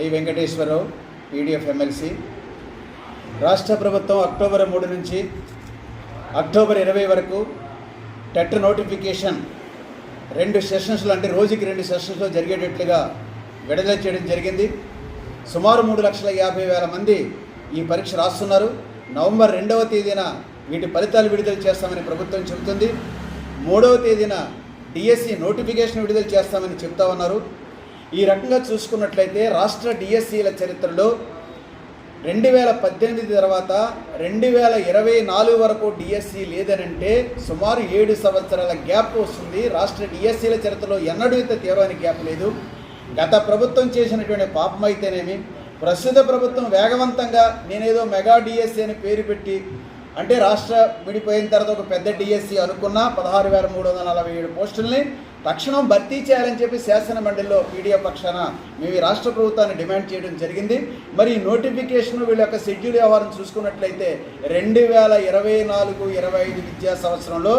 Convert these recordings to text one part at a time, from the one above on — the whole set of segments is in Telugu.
ఐ వెంకటేశ్వరరావు పీడిఎఫ్ ఎమ్మెల్సీ రాష్ట్ర ప్రభుత్వం అక్టోబర్ మూడు నుంచి అక్టోబర్ ఇరవై వరకు టెట్ నోటిఫికేషన్ రెండు సెషన్స్లో అంటే రోజుకి రెండు సెషన్స్లో జరిగేటట్లుగా విడుదల చేయడం జరిగింది. సుమారు మూడు లక్షల యాభై వేల మంది ఈ పరీక్ష రాస్తున్నారు. నవంబర్ రెండవ తేదీన వీటి ఫలితాలు విడుదల చేస్తామని ప్రభుత్వం చెబుతుంది. మూడవ తేదీన డిఎస్సి నోటిఫికేషన్ విడుదల చేస్తామని చెప్తా ఉన్నారు. ఈ రకంగా చూసుకున్నట్లయితే రాష్ట్ర డిఎస్సీల చరిత్రలో రెండు వేల పద్దెనిమిది తర్వాత రెండు వేల ఇరవై నాలుగు వరకు డిఎస్సి లేదనంటే సుమారు ఏడు సంవత్సరాల గ్యాప్ వస్తుంది. రాష్ట్ర డిఎస్సీల చరిత్రలో ఎన్నడూ ఇంత తీవ్రమైన గ్యాప్ లేదు. గత ప్రభుత్వం చేసినటువంటి పాపం అయితేనేమి ప్రస్తుత ప్రభుత్వం వేగవంతంగా నేనేదో మెగా డిఎస్సి అని పేరు పెట్టి అంటే రాష్ట్ర విడిపోయిన తర్వాత ఒక పెద్ద డిఎస్సి అనుకున్న పదహారు వేల మూడు వందల నలభై ఏడు పోస్టుల్ని తక్షణం భర్తీ చేయాలని చెప్పి శాసన మండలిలో పీడిఎఫ్ పక్షాన మేము రాష్ట్ర ప్రభుత్వాన్ని డిమాండ్ చేయడం జరిగింది. మరి ఈ నోటిఫికేషన్ వీళ్ళ యొక్క షెడ్యూల్ వ్యవహారం చూసుకున్నట్లయితే రెండు వేల ఇరవై నాలుగు ఇరవై ఐదు విద్యా సంవత్సరంలో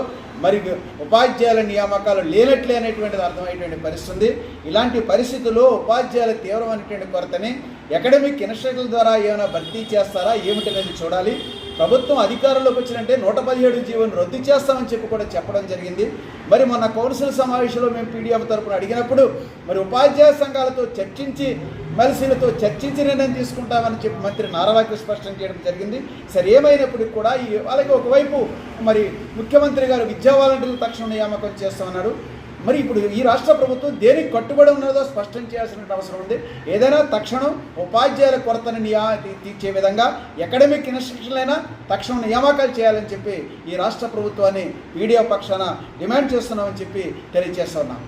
మరి ఉపాధ్యాయుల నియామకాలు లేనట్లే అనేటువంటిది అర్థమయ్యేటువంటి పరిస్థితి ఉంది ఇలాంటి పరిస్థితుల్లో ఉపాధ్యాయుల తీవ్రమైనటువంటి కొరతని అకాడమిక్ ఇన్స్టిట్యూట్ల ద్వారా ఏమైనా భర్తీ చేస్తారా? ఏమిటనేది చూడాలి. ప్రభుత్వం అధికారంలోకి వచ్చినంటే నూట పదిహేడు జీవోని రద్దు చేస్తామని చెప్పి కూడా చెప్పడం జరిగింది. మరి మొన్న కౌన్సిల్ సమావేశంలో మేము పీడిఎఫ్ తరపున అడిగినప్పుడు మరి ఉపాధ్యాయ సంఘాలతో చర్చించి ఎమ్మెల్సీలతో చర్చించి నిర్ణయం తీసుకుంటామని చెప్పి మంత్రి నారావాకి స్పష్టం చేయడం జరిగింది. సరే ఏమైనప్పటికీ కూడా ఈ అలాగే ఒకవైపు మరి ముఖ్యమంత్రి గారు విద్యా వాలంటీర్లు తక్షణ నియామకం చేస్తామన్నారు. మరి ఇప్పుడు ఈ రాష్ట్ర ప్రభుత్వం దేనికి కట్టుబడి ఉన్నదో స్పష్టం చేయాల్సిన అవసరం ఉంది. ఏదైనా తక్షణం ఉపాధ్యాయుల కొరతను నియా తీర్చే విధంగా అకాడమిక్ ఇన్స్టిట్యూషన్లైనా తక్షణం నియామకాలు చేయాలని చెప్పి ఈ రాష్ట్ర ప్రభుత్వాన్ని పీడిఎఫ్ పక్షాన డిమాండ్ చేస్తున్నామని చెప్పి తెలియజేస్తున్నాం